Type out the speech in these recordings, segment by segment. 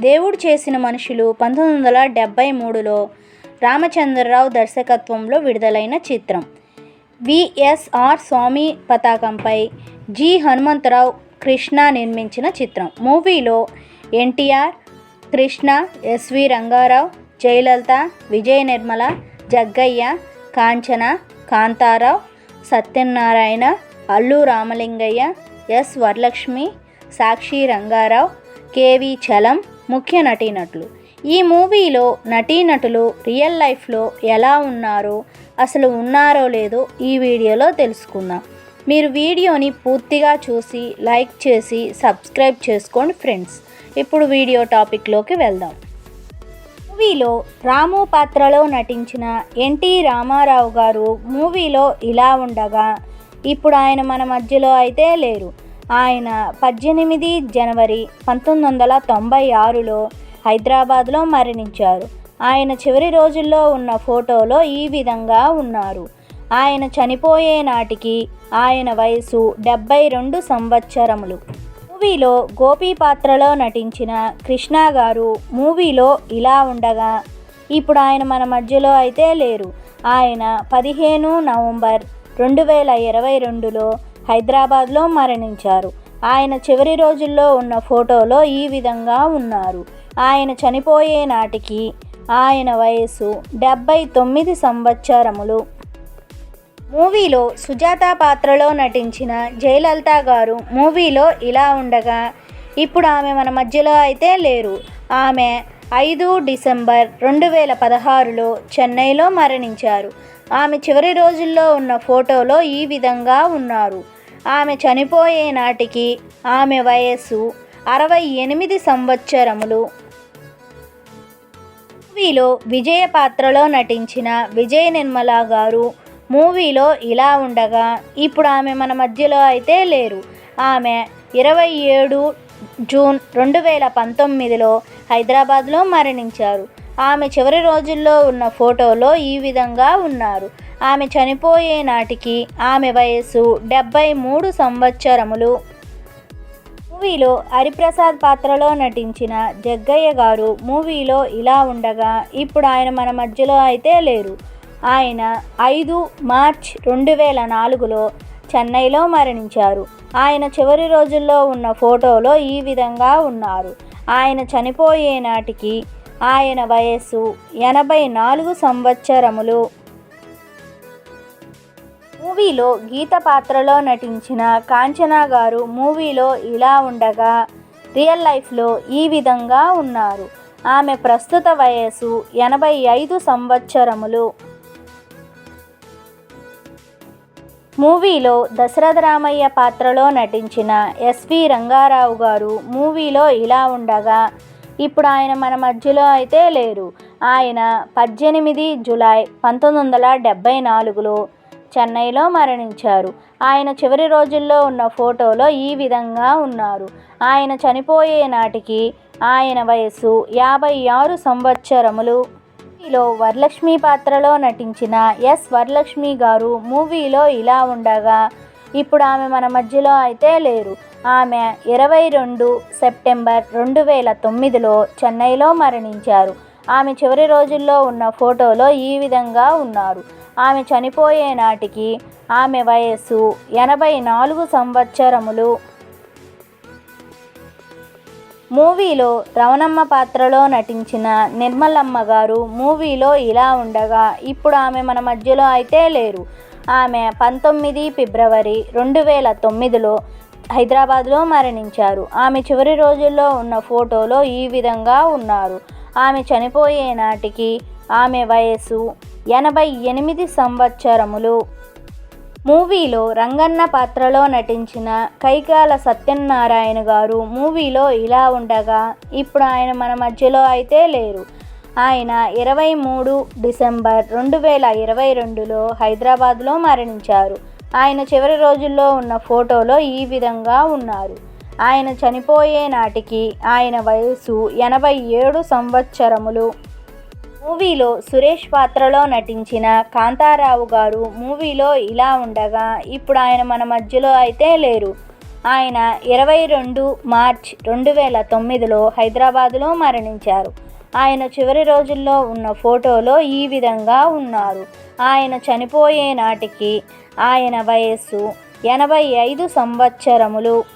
దేవుడు చేసిన మనుషులు పంతొమ్మిది వందల డెబ్భై మూడులో రామచంద్రరావు దర్శకత్వంలో విడుదలైన చిత్రం. విఎస్ఆర్ స్వామి పతాకంపై జి హనుమంతరావు కృష్ణ నిర్మించిన చిత్రం. మూవీలో NTR Krishna SV Rangarao Jayalalitha Vijaya Nirmala Jaggayya Kanchana Kantharao Satyanarayana Allu Ramalingaiah S Varalakshmi Sakshi Rangarao KV Chalam ముఖ్య నటీనటులు. ఈ మూవీలో నటీనటులు రియల్ లైఫ్లో ఎలా ఉన్నారో అసలు ఉన్నారో లేదో ఈ వీడియోలో తెలుసుకుందాం. మీరు వీడియోని పూర్తిగా చూసి లైక్ చేసి సబ్స్క్రైబ్ చేసుకోండి ఫ్రెండ్స్. ఇప్పుడు వీడియో టాపిక్లోకి వెళ్దాం. మూవీలో రాము పాత్రలో నటించిన ఎన్టీ రామారావు గారు మూవీలో ఇలా ఉండగా ఇప్పుడు ఆయన మన మధ్యలో అయితే లేరు. ఆయన పద్దెనిమిది జనవరి పంతొమ్మిది వందల తొంభై ఆరులో హైదరాబాద్లో మరణించారు. ఆయన చివరి రోజుల్లో ఉన్న ఫోటోలో ఈ విధంగా ఉన్నారు. ఆయన చనిపోయే నాటికి ఆయన వయసు డెబ్బై రెండు సంవత్సరములు. మూవీలో గోపి పాత్రలో నటించిన కృష్ణ గారు మూవీలో ఇలా ఉండగా ఇప్పుడు ఆయన మన మధ్యలో అయితే లేరు. ఆయన పదిహేను నవంబర్ రెండు వేల ఇరవై రెండులో హైదరాబాద్లో మరణించారు. ఆయన చివరి రోజుల్లో ఉన్న ఫోటోలో ఈ విధంగా ఉన్నారు. ఆయన చనిపోయే నాటికి ఆయన వయస్సు డెబ్బై తొమ్మిది సంవత్సరములు. మూవీలో సుజాత పాత్రలో నటించిన జయలలిత గారు మూవీలో ఇలా ఉండగా ఇప్పుడు ఆమె మన మధ్యలో అయితే లేరు. ఆమె ఐదు డిసెంబర్ రెండు వేల పదహారులో చెన్నైలో మరణించారు. ఆమె చివరి రోజుల్లో ఉన్న ఫోటోలో ఈ విధంగా ఉన్నారు. ఆమె చనిపోయే నాటికి ఆమె వయస్సు అరవై ఎనిమిది సంవత్సరములు. మూవీలో విజయ పాత్రలో నటించిన విజయ నిర్మల గారు మూవీలో ఇలా ఉండగా ఇప్పుడు ఆమె మన మధ్యలో అయితే లేరు. ఆమె ఇరవై ఏడు జూన్ రెండు వేల పంతొమ్మిదిలో హైదరాబాద్లో మరణించారు. ఆమె చివరి రోజుల్లో ఉన్న ఫోటోలో ఈ విధంగా ఉన్నారు. ఆమె చనిపోయే నాటికి ఆమె వయస్సు డెబ్బై మూడు సంవత్సరములు. మూవీలో హరిప్రసాద్ పాత్రలో నటించిన జగ్గయ్య గారు మూవీలో ఇలా ఉండగా ఇప్పుడు ఆయన మన మధ్యలో అయితే లేరు. ఆయన ఐదు మార్చ్ రెండు వేల నాలుగులో చెన్నైలో మరణించారు. ఆయన చివరి రోజుల్లో ఉన్న ఫోటోలో ఈ విధంగా ఉన్నారు. ఆయన చనిపోయే నాటికి ఆయన వయస్సు ఎనభై నాలుగు సంవత్సరములు. మూవీలో గీత పాత్రలో నటించిన కాంచనా గారు మూవీలో ఇలా ఉండగా రియల్ లైఫ్లో ఈ విధంగా ఉన్నారు. ఆమె ప్రస్తుత వయస్సు ఎనభై ఐదు సంవత్సరములు. మూవీలో దశరథ రామయ్య పాత్రలో నటించిన ఎస్వి రంగారావు గారు మూవీలో ఇలా ఉండగా ఇప్పుడు ఆయన మన మధ్యలో అయితే లేరు. ఆయన పద్దెనిమిది జులై పంతొమ్మిది వందల డెబ్భై నాలుగులో చెన్నైలో మరణించారు. ఆయన చివరి రోజుల్లో ఉన్న ఫోటోలో ఈ విధంగా ఉన్నారు. ఆయన చనిపోయే నాటికి ఆయన వయస్సు యాభై ఆరు సంవత్సరములు. మూవీలో వరలక్ష్మి పాత్రలో నటించిన ఎస్ వరలక్ష్మి గారు మూవీలో ఇలా ఉండగా ఇప్పుడు ఆమె మన మధ్యలో అయితే లేరు. ఆమె ఇరవై రెండు సెప్టెంబర్ రెండు వేల తొమ్మిదిలో చెన్నైలో మరణించారు. ఆమె చివరి రోజుల్లో ఉన్న ఫోటోలో ఈ విధంగా ఉన్నారు. ఆమె చనిపోయే నాటికి ఆమె వయస్సు ఎనభై నాలుగు సంవత్సరములు. మూవీలో రవణమ్మ పాత్రలో నటించిన నిర్మలమ్మ గారు మూవీలో ఇలా ఉండగా ఇప్పుడు ఆమె మన మధ్యలో అయితే లేరు. ఆమె పంతొమ్మిది ఫిబ్రవరి రెండు వేల తొమ్మిదిలో హైదరాబాద్లో మరణించారు. ఆమె చివరి రోజుల్లో ఉన్న ఫోటోలో ఈ విధంగా ఉన్నారు. ఆమె చనిపోయే నాటికి ఆమె వయస్సు ఎనభై ఎనిమిది సంవత్సరములు. మూవీలో రంగన్న పాత్రలో నటించిన కైకాల సత్యనారాయణ గారు మూవీలో ఇలా ఉండగా ఇప్పుడు ఆయన మన మధ్యలో అయితే లేరు. ఆయన ఇరవై మూడు డిసెంబర్ రెండు వేల ఇరవై రెండులో హైదరాబాద్లో మరణించారు. ఆయన చివరి రోజుల్లో ఉన్న ఫోటోలో ఈ విధంగా ఉన్నారు. ఆయన చనిపోయే నాటికి ఆయన వయసు ఎనభై ఏడు సంవత్సరములు. మూవీలో సురేష్ పాత్రలో నటించిన కాంతారావు గారు మూవీలో ఇలా ఉండగా ఇప్పుడు ఆయన మన మధ్యలో అయితే లేరు. ఆయన ఇరవై రెండు మార్చ్ రెండు వేల తొమ్మిదిలో హైదరాబాదులో మరణించారు. ఆయన చివరి రోజుల్లో ఉన్న ఫోటోలో ఈ విధంగా ఉన్నారు. ఆయన చనిపోయే నాటికి ఆయన వయస్సు ఎనభై ఐదు సంవత్సరములు.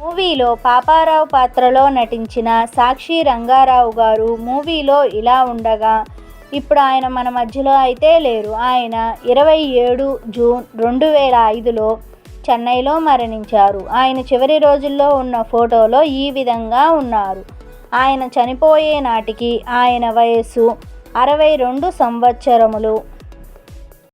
మూవీలో పాపారావు పాత్రలో నటించిన సాక్షి రంగారావు గారు మూవీలో ఇలా ఉండగా ఇప్పుడు ఆయన మన మధ్యలో అయితే లేరు. ఆయన ఇరవై ఏడు జూన్ రెండు వేల ఐదులో చెన్నైలో మరణించారు. ఆయన చివరి రోజుల్లో ఉన్న ఫోటోలో ఈ విధంగా ఉన్నారు. ఆయన చనిపోయే నాటికి ఆయన వయస్సు అరవై రెండు సంవత్సరములు.